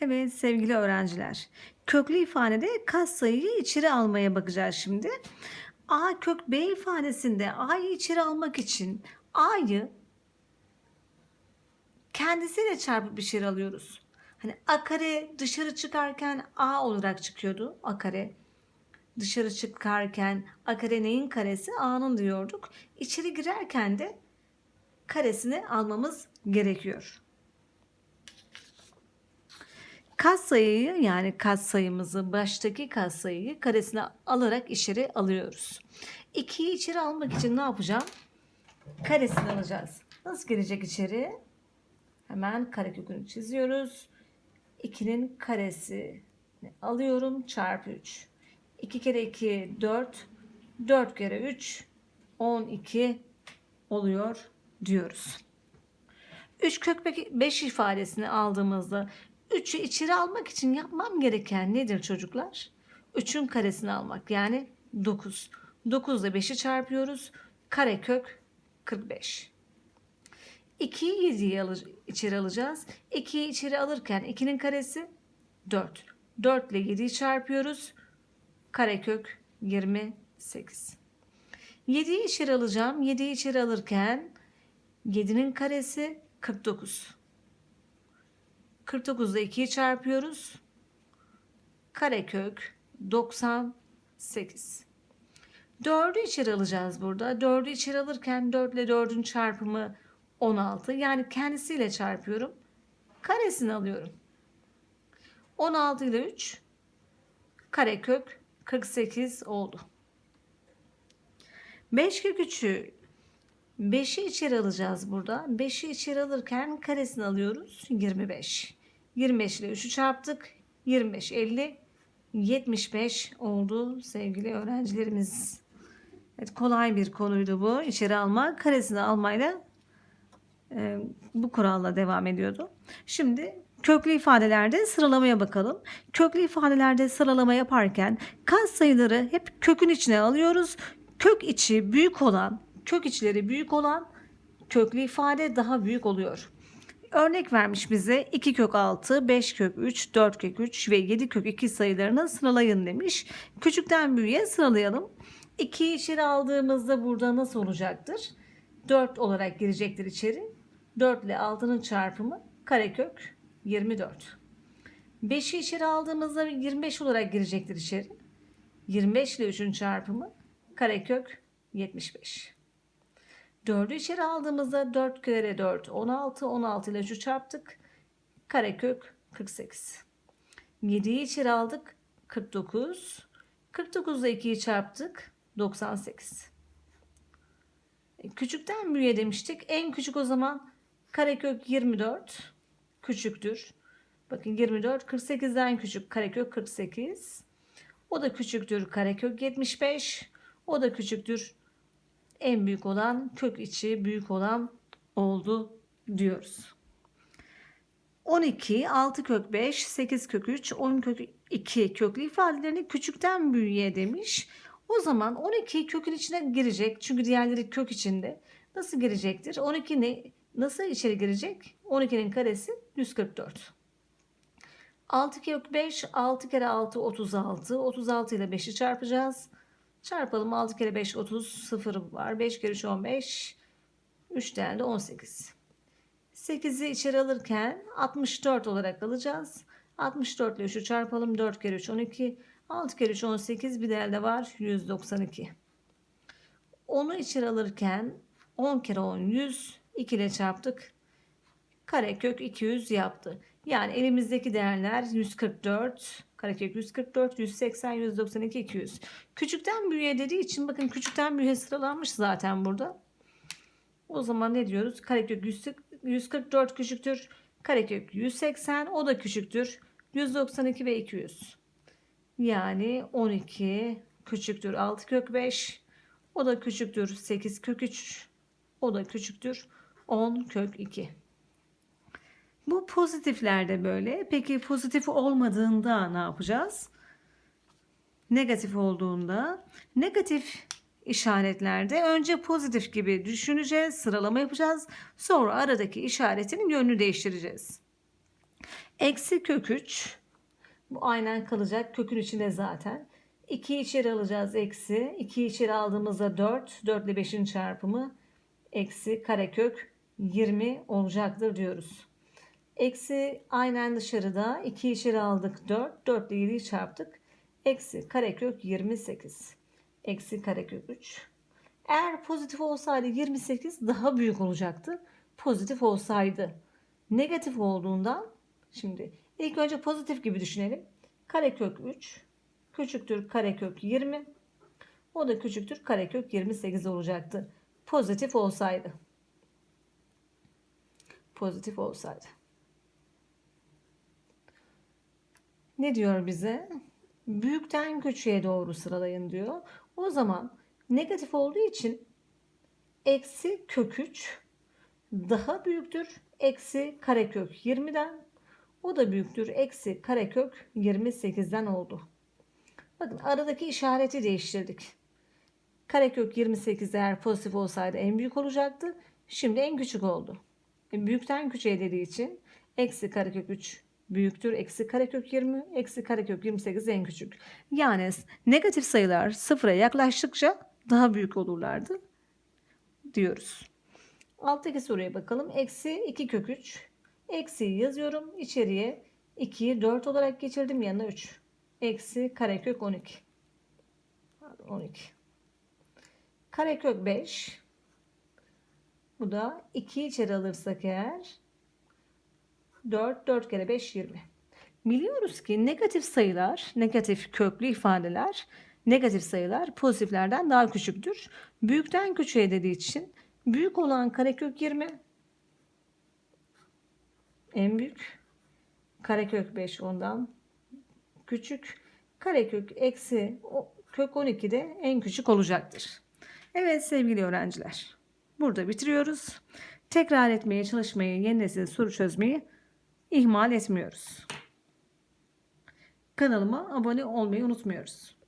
Evet sevgili öğrenciler. Köklü ifadede katsayıyı içeri almaya bakacağız şimdi. A kök B ifadesinde A'yı içeri almak için A'yı kendisiyle çarpıp içeri alıyoruz. Hani A kare dışarı çıkarken A olarak çıkıyordu. A kare dışarı çıkarken A kare neyin karesi? A'nın diyorduk. İçeri girerken de karesini almamız gerekiyor. Katsayıyı yani katsayımızı baştaki katsayıyı karesine alarak içeri alıyoruz. 2'yi içeri almak için ne yapacağım? Karesini alacağız. Nasıl gelecek içeri? Hemen karekökünü çiziyoruz. 2'nin karesi alıyorum çarpı 3. 2 kere 2 4. 4 kere 3 12 oluyor diyoruz. 3 kök 5 ifadesini aldığımızda 3'ü içeri almak için yapmam gereken nedir çocuklar? 3'ün karesini almak yani 9. 9 ile 5'i çarpıyoruz. Karekök 45. 2'yi 7'yi alır, içeri alacağız. 2'yi içeri alırken 2'nin karesi 4. 4 ile 7'yi çarpıyoruz. Karekök 28. 7'yi içeri alacağım. 7'yi içeri alırken 7'nin karesi 49. 49 ile 2'yi çarpıyoruz. Karekök 98. 4'ü içeri alacağız burada. 4'ü içeri alırken 4 ile 4'ün çarpımı 16. Yani kendisiyle çarpıyorum. Karesini alıyorum. 16 ile 3 karekök 48 oldu. 5 kök 3'ü 5'i içeri alacağız burada. 5'i içeri alırken karesini alıyoruz. 25. 25 ile 3'ü çarptık. 25, 50, 75 oldu sevgili öğrencilerimiz. Evet, kolay bir konuydu bu. İçeri alma, karesini almayla e, bu kuralla devam ediyordu. Şimdi köklü ifadelerde sıralamaya bakalım. Köklü ifadelerde sıralama yaparken kas sayıları hep kökün içine alıyoruz. Kök içi büyük olan, kök içleri büyük olan köklü ifade daha büyük oluyor. Örnek vermiş bize 2 kök 6, 5 kök 3, 4 kök 3 ve 7 kök 2 sayılarını sıralayın demiş. Küçükten büyüğe sıralayalım. 2'yi içeri aldığımızda burada nasıl olacaktır? 4 olarak girecektir içeri. 4 ile 6'nın çarpımı karekök 24. 5'i içeri aldığımızda 25 olarak girecektir içeri. 25 ile 3'ün çarpımı karekök 75. 4'ü içeri aldığımızda 4 kere 4 16 16 ile 3'ü çarptık. Karekök 48. 7'yi içeri aldık 49. 49 ile 2'yi çarptık 98. E, Küçükten büyüğe demiştik. En küçük o zaman karekök 24 küçüktür. Bakın 24 48'den küçük karekök 48. O da küçüktür karekök 75. O da küçüktür en büyük olan kök içi büyük olan oldu diyoruz. 12, 6 kök 5, 8 kök 3, 10 kök 2 köklü ifadelerini küçükten büyüğe demiş. O zaman 12 kökün içine girecek. Çünkü diğerleri kök içinde. Nasıl girecektir? 12 ne, nasıl içeri girecek? 12'nin karesi 144. 6 kök 5, 6 kere 6 36. 36 ile 5'i çarpacağız. Çarpalım 6 kere 5 30 0 var. 5 kere 3 15. 3 tane de 18. 8'i içeri alırken 64 olarak alacağız. 64 ile 3'ü çarpalım. 4 kere 3 12. 6 kere 3 18. Bir de elde var 192. Onu içeri alırken 10 kere 10 100. 2 ile çarptık. Karekök 200 yaptı. Yani elimizdeki değerler 144, karekök 144, 180, 192, 200. Küçükten büyüğe dediği için bakın küçükten büyüğe sıralanmış zaten burada. O zaman ne diyoruz? Karekök 144 küçüktür. Karekök 180 o da küçüktür. 192 ve 200. Yani 12 küçüktür 6 kök 5. O da küçüktür 8 kök 3. O da küçüktür 10 kök 2. Bu pozitiflerde böyle. Peki pozitif olmadığında ne yapacağız? Negatif olduğunda negatif işaretlerde önce pozitif gibi düşüneceğiz, sıralama yapacağız. Sonra aradaki işaretin yönünü değiştireceğiz. Eksi kök 3. Bu aynen kalacak. Kökün içinde zaten. 2 içeri alacağız eksi. 2 içeri aldığımızda 4. 4 ile 5'in çarpımı eksi karekök 20 olacaktır diyoruz. Eksi aynen dışarıda 2 içeri aldık 4. 4 ile 7'yi çarptık. Eksi karekök 28. Eksi karekök 3. Eğer pozitif olsaydı 28 daha büyük olacaktı. Pozitif olsaydı. Negatif olduğundan şimdi ilk önce pozitif gibi düşünelim. Karekök 3 küçüktür karekök 20. O da küçüktür karekök 28 olacaktı. Pozitif olsaydı. Pozitif olsaydı. Ne diyor bize? Büyükten küçüğe doğru sıralayın diyor. O zaman negatif olduğu için eksi kök 3 daha büyüktür. Eksi karekök 20'den. O da büyüktür. Eksi karekök 28'den oldu. Bakın aradaki işareti değiştirdik. Karekök 28 eğer pozitif olsaydı en büyük olacaktı. Şimdi en küçük oldu. E, büyükten küçüğe dediği için eksi karekök 3 büyüktür. Eksi karekök 20, eksi karekök 28 en küçük. Yani negatif sayılar sıfıra yaklaştıkça daha büyük olurlardı diyoruz. Alttaki soruya bakalım. Eksi 2 kök 3. Eksiyi yazıyorum. İçeriye 2'yi 4 olarak geçirdim. Yanına 3. Eksi karekök 12. Pardon, 12. Karekök 5. Bu da 2 içeri alırsak eğer 4, 4 kere 5, 20. Biliyoruz ki negatif sayılar, negatif köklü ifadeler, negatif sayılar pozitiflerden daha küçüktür. Büyükten küçüğe dediği için büyük olan karekök 20 en büyük. Karekök 5 ondan küçük. Karekök eksi kök 12 de en küçük olacaktır. Evet sevgili öğrenciler. Burada bitiriyoruz. Tekrar etmeye çalışmayı, yeni nesil soru çözmeyi ihmal etmiyoruz. Kanalıma abone olmayı unutmuyoruz.